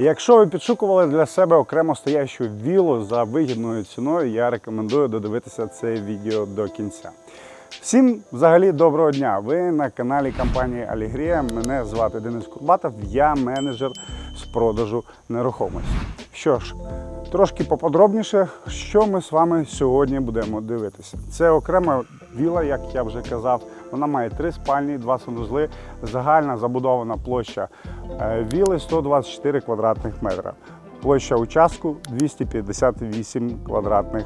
Якщо ви підшукували для себе окремо стоящу вілу за вигідною ціною, я рекомендую додивитися це відео до кінця. Всім взагалі доброго дня! Ви на каналі компанії Алігрія. Мене звати Денис Курбатов, я менеджер з продажу нерухомості. Що ж, трошки поподробніше, що ми з вами сьогодні будемо дивитися. Це окрема віла, як я вже казав. Вона має три спальні, два санузли. Загальна забудована площа е, віли 124 квадратних метра. Площа участку 258 квадратних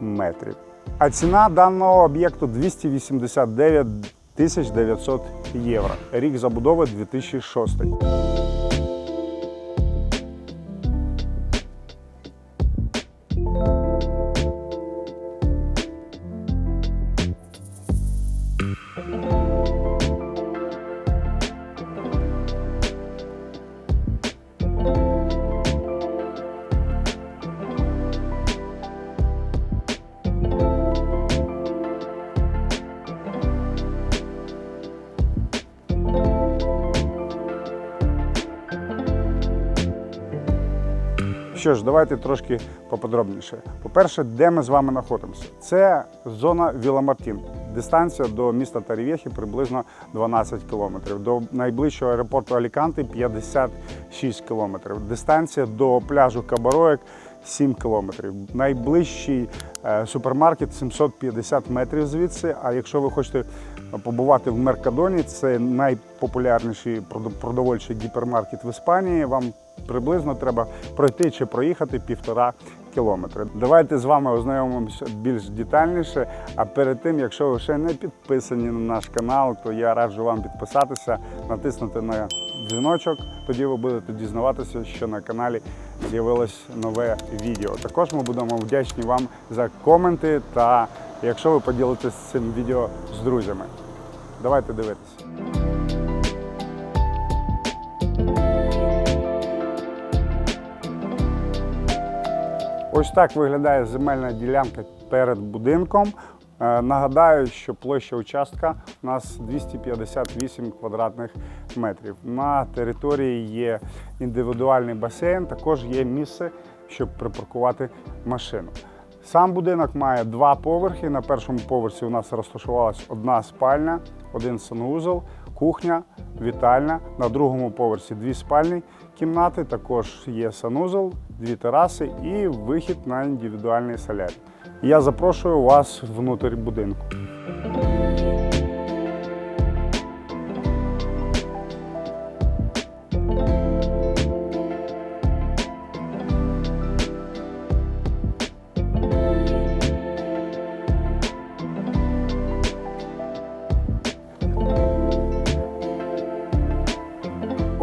метрів. А ціна даного об'єкту 289 тисяч 900 євро. Рік забудови 2006. Що ж, давайте трошки поподробніше. По-перше, де ми з вами знаходимося? Це зона Віла Мартін. Дистанція до міста Тарівєхи приблизно 12 кілометрів. До найближчого аеропорту Аліканти 56 кілометрів. Дистанція до пляжу Кабароєк 7 кілометрів. Найближчий е, супермаркет 750 метрів звідси. А якщо ви хочете побувати в Меркадоні, це найпопулярніший продовольчий гіпермаркет в Іспанії. Вам приблизно треба пройти чи проїхати півтора кілометри. Давайте з вами ознайомимося більш детальніше. А перед тим, якщо ви ще не підписані на наш канал, то я раджу вам підписатися, натиснути на дзвіночок. Тоді ви будете дізнаватися, що на каналі з'явилось нове відео. Також ми будемо вдячні вам за коменти та якщо ви поділитесь цим відео з друзями. Давайте дивитися. Ось так виглядає земельна ділянка перед будинком. Е, Нагадаю, що площа участка у нас 258 квадратних метрів. На території є індивідуальний басейн, також є місце, щоб припаркувати машину. Сам будинок має два поверхи. На першому поверсі у нас розташувалась одна спальня, один санузел, кухня, вітальня. На другому поверсі дві спальні кімнати, також є санузел, дві тераси і вихід на індивідуальний солярій. Я запрошую вас внутрі будинку.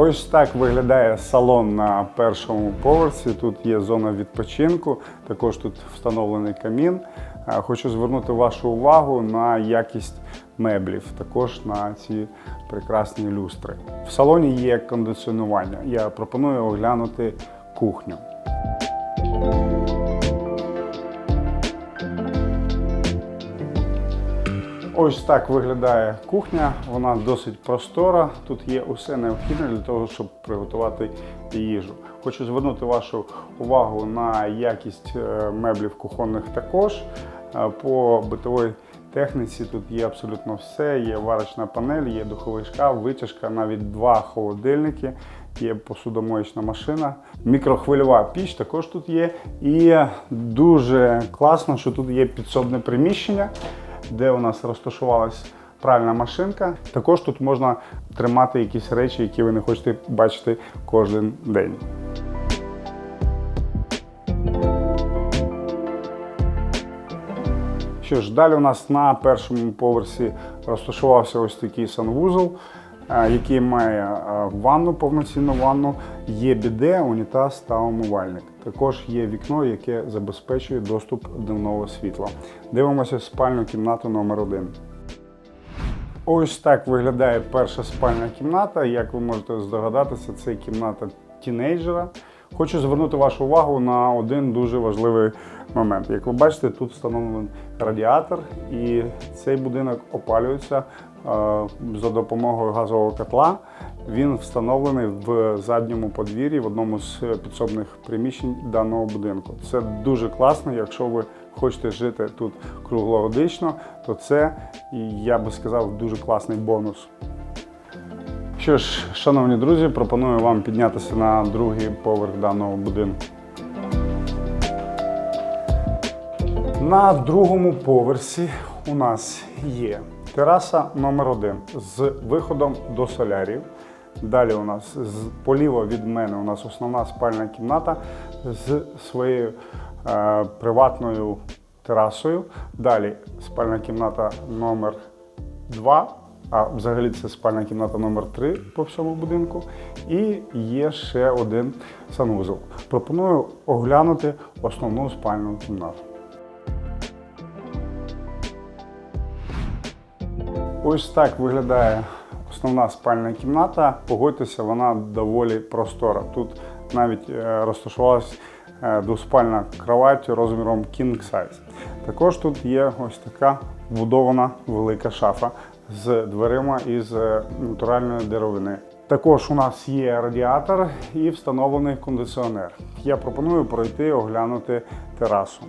Ось так виглядає салон на першому поверсі. Тут є зона відпочинку, також тут встановлений камін. Е, Хочу звернути вашу увагу на якість меблів, також на ці прекрасні люстри. В салоні є кондиціонування. Я пропоную оглянути кухню. Ось так виглядає кухня. Вона досить простора. Тут є усе необхідне для того, щоб приготувати їжу. Хочу звернути вашу увагу на якість е, меблів кухонних також. Е, По битовій техніці тут є абсолютно все. Є варочна панель, є духовий шкаф, витяжка, навіть два холодильники. Є посудомоєчна машина, мікрохвильова піч також тут є. І дуже класно, що тут є підсобне приміщення де у нас розташувалась пральна машинка. Також тут можна тримати якісь речі, які ви не хочете бачити кожен день. Що ж, далі у нас на першому поверсі розташувався ось такий санвузол, який має е, ванну, повноцінну ванну, є біде, унітаз та умивальник. Також є вікно, яке забезпечує доступ дневного світла. Дивимося спальну кімнату номер 1 Ось так виглядає перша спальна кімната. Як ви можете здогадатися, це кімната тінейджера. Хочу звернути вашу увагу на один дуже важливий момент. Як ви бачите, тут встановлений радіатор, і цей будинок опалюється е, за допомогою газового котла. Він встановлений в задньому подвір'ї в одному з підсобних приміщень даного будинку. Це дуже класно, якщо ви хочете жити тут круглогодично, то це, я би сказав, дуже класний бонус. Що ж, шановні друзі, пропоную вам піднятися на другий поверх даного будинку. На другому поверсі у нас є тераса номер 1 з виходом до солярів. Далі у нас поліво від мене у нас основна спальна кімната з своєю е, приватною терасою. Далі спальна кімната номер 2 а взагалі це спальна кімната номер 3 по всьому будинку. І є ще один санвузол. Пропоную оглянути основну спальну кімнату. Ось так виглядає основна спальна кімната. Погодьтеся, вона доволі простора. Тут навіть е, розташувалась е, двоспальна кровать розміром king size. Також тут є ось така вбудована велика шафа з дверима із е, натуральної деревини. Також у нас є радіатор і встановлений кондиціонер. Я пропоную пройти оглянути терасу.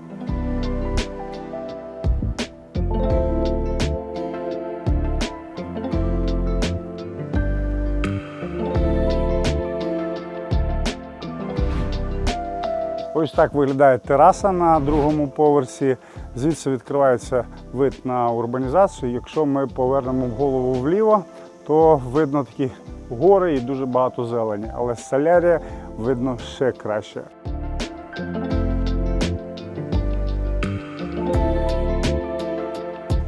Ось так виглядає тераса на другому поверсі. Звідси відкривається вид на урбанізацію. Якщо ми повернемо голову вліво, то видно такі гори і дуже багато зелені. Але солярія видно ще краще.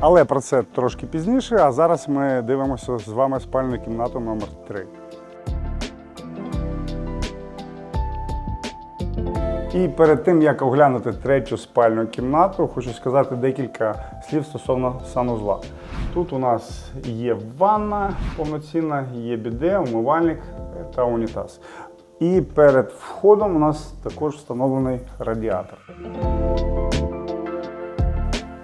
Але про це трошки пізніше. А зараз ми дивимося з вами спальну кімнату номер 3 І перед тим як оглянути третю спальну кімнату, хочу сказати декілька слів стосовно санузла. Тут у нас є ванна повноцінна, є біде, умивальник та унітаз. І перед входом у нас також встановлений радіатор.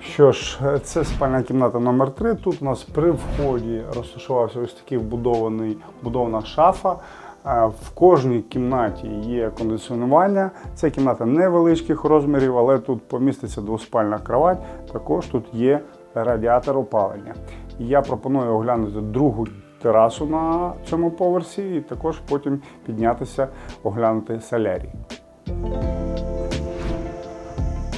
Що ж, це спальна кімната номер 3 Тут у нас при вході розташувався ось такий вбудований вбудована шафа. В кожній кімнаті є кондиціонування. Це кімната невеличких розмірів, але тут поміститься двоспальна кровать. Також тут є радіатор опалення. Я пропоную оглянути другу терасу на цьому поверсі і також потім піднятися, оглянути солярій.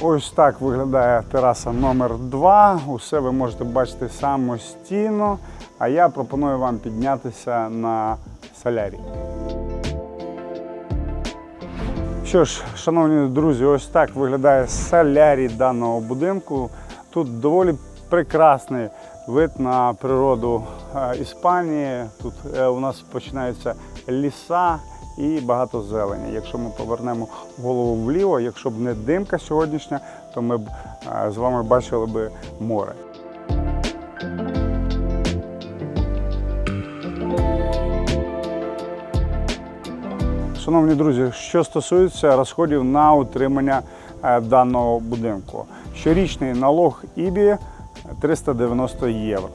Ось так виглядає тераса номер 2 Усе ви можете бачити самостійно. А я пропоную вам піднятися на солярій. Що ж, шановні друзі, ось так виглядає солярій даного будинку. Тут доволі прекрасний вид на природу е, Іспанії. Тут е, у нас починаються ліса і багато зелені. Якщо ми повернемо голову вліво, якщо б не димка сьогоднішня, то ми б е, з вами бачили би море. Шановні друзі, що стосується розходів на утримання е, даного будинку, щорічний налог ІБІ 390 євро.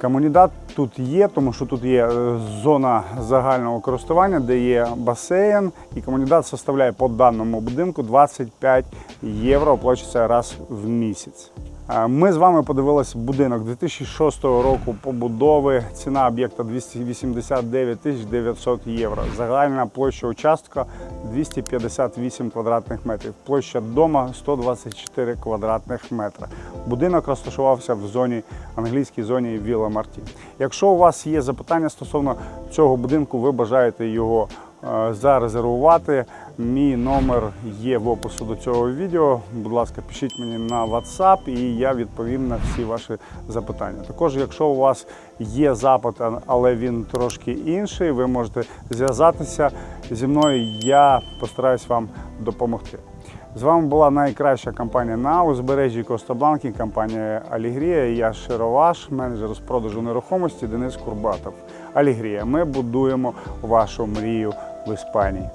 Комунідат тут є, тому що тут є е, зона загального користування, де є басейн, і комунідат составляє по даному будинку 25 євро, оплачується раз в місяць. Е, Ми з вами подивилися будинок 2006 року побудови. Ціна об'єкта 289 тисяч 900 євро. Загальна площа участка 258 квадратних метрів. Площа дома 124 квадратних метра. Будинок розташувався в зоні англійській зоні Віла Марті. Якщо у вас є запитання стосовно цього будинку, ви бажаєте його зарезервувати. Мій номер є в опису до цього відео. Будь ласка, пишіть мені на WhatsApp і я відповім на всі ваші запитання. Також, якщо у вас є запит, але він трошки інший, ви можете зв'язатися зі мною. Я постараюсь вам допомогти. З вами була найкраща компанія на узбережжі Коста-Бланки, компанія Алігрія. Я Широваш, менеджер з продажу нерухомості Денис Курбатов. Алігрія. Ми будуємо вашу мрію в Іспанії.